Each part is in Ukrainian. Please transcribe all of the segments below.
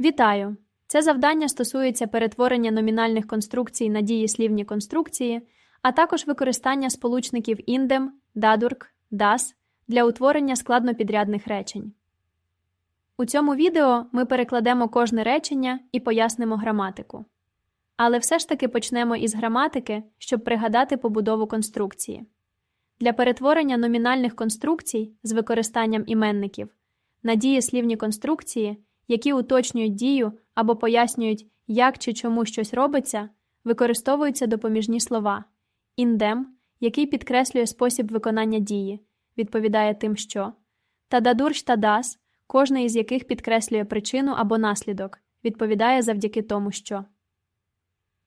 Вітаю! Це завдання стосується перетворення номінальних конструкцій на дієслівні конструкції, а також використання сполучників індем, дадурк, das для утворення складнопідрядних речень. У цьому відео ми перекладемо кожне речення і пояснимо граматику. Але все ж таки почнемо із граматики, щоб пригадати побудову конструкції. Для перетворення номінальних конструкцій з використанням іменників на дієслівні конструкції, які уточнюють дію або пояснюють, як чи чому щось робиться, використовуються допоміжні слова індем, який підкреслює спосіб виконання дії, відповідає тим, що, та дадурш та кожне із яких підкреслює причину або наслідок, відповідає завдяки тому, що.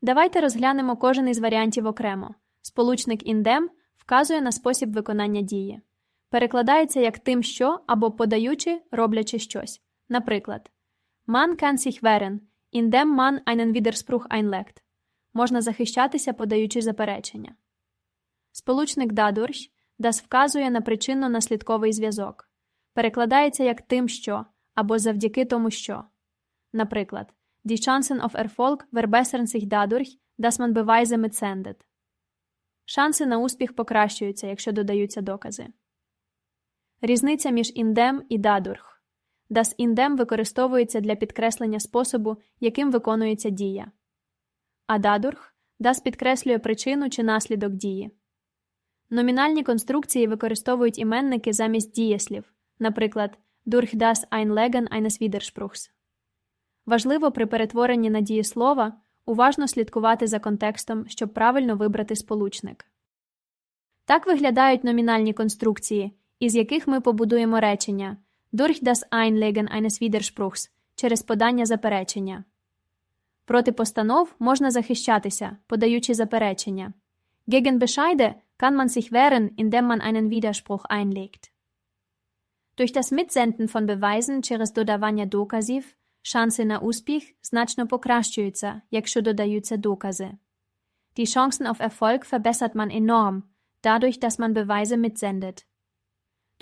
Давайте розглянемо кожен із варіантів окремо. Сполучник індем вказує на спосіб виконання дії. Перекладається як тим, що або подаючи, роблячи щось. Наприклад, Man kann sich wehren, indem man einen Widerspruch einlegt. Можна захищатися, подаючи заперечення. Сполучник dadurch das вказує на причинно-наслідковий зв'язок. Перекладається як тим, що або завдяки тому, що. Наприклад, Die Chancen auf Erfolg verbessern sich dadurch, dass man Beweise mitsendet. Шанси на успіх покращуються, якщо додаються докази. Різниця між індем і дадурх. Das індем використовується для підкреслення способу, яким виконується дія. А дадурх das підкреслює причину чи наслідок дії. Номінальні конструкції використовують іменники замість дієслів, наприклад, durch das Einlegen eines Widerspruchs. Важливо при перетворенні на дієслова уважно слідкувати за контекстом, щоб правильно вибрати сполучник. Так виглядають номінальні конструкції, із яких ми побудуємо речення durch das Einlegen eines Widerspruchs через подання заперечення. Проти постанов можна захищатися, подаючи заперечення. Gegen Bescheide kann man sich wehren, indem man einen Widerspruch einlegt. Durch das Mitsenden von Beweisen через додавання доказів шанси на успіх значно покращуються, якщо додаються докази. Die Chancen auf Erfolg verbessert man enorm, dadurch, dass man Beweise mitsendet.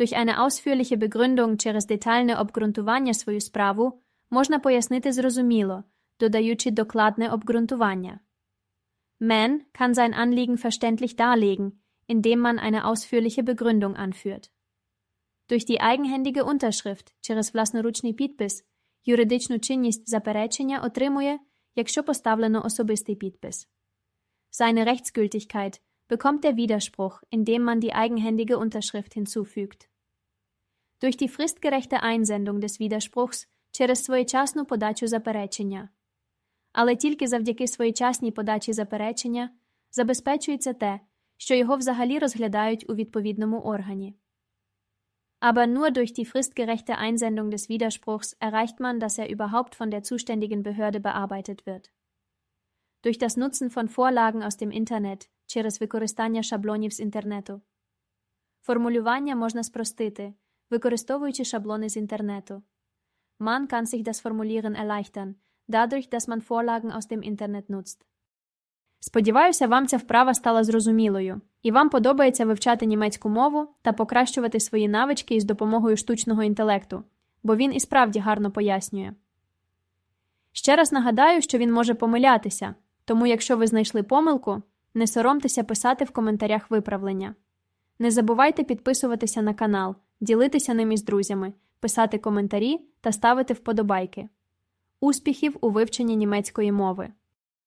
Durch eine ausführliche Begründung через детальне обґрунтування свою справу можна пояснити зрозуміло, додаючи докладне обґрунтування. Man kann sein Anliegen verständlich darlegen, indem man eine ausführliche Begründung anführt. Durch die eigenhändige Unterschrift через власноручний підпис юридичну чинність заперечення отримує, якщо поставлено особистий підпис. Seine Rechtsgültigkeit bekommt der Widerspruch, indem man die eigenhändige Unterschrift hinzufügt. Durch die fristgerechte Einsendung des Widerspruchs через своєчасну подачу заперечення. Але тільки завдяки своєчасній подачі заперечення забезпечується те, що його взагалі розглядають у відповідному органі. Aber nur durch die fristgerechte Einsendung des Widerspruchs erreicht man, dass er überhaupt von der zuständigen Behörde bearbeitet wird. Durch das Nutzen von Vorlagen aus dem Internet через використання шаблонів з інтернету. Формулювання можна спростити, використовуючи шаблони з інтернету. Man kann sich das Formulieren erleichtern, dadurch, dass man Vorlagen aus dem Internet nutzt. Сподіваюся, вам ця вправа стала зрозумілою, і вам подобається вивчати німецьку мову та покращувати свої навички із допомогою штучного інтелекту, бо він і справді гарно пояснює. Ще раз нагадаю, що він може помилятися, тому якщо ви знайшли помилку, не соромтеся писати в коментарях виправлення. Не забувайте підписуватися на канал, ділитися ним із друзями, писати коментарі та ставити вподобайки. Успіхів у вивченні німецької мови!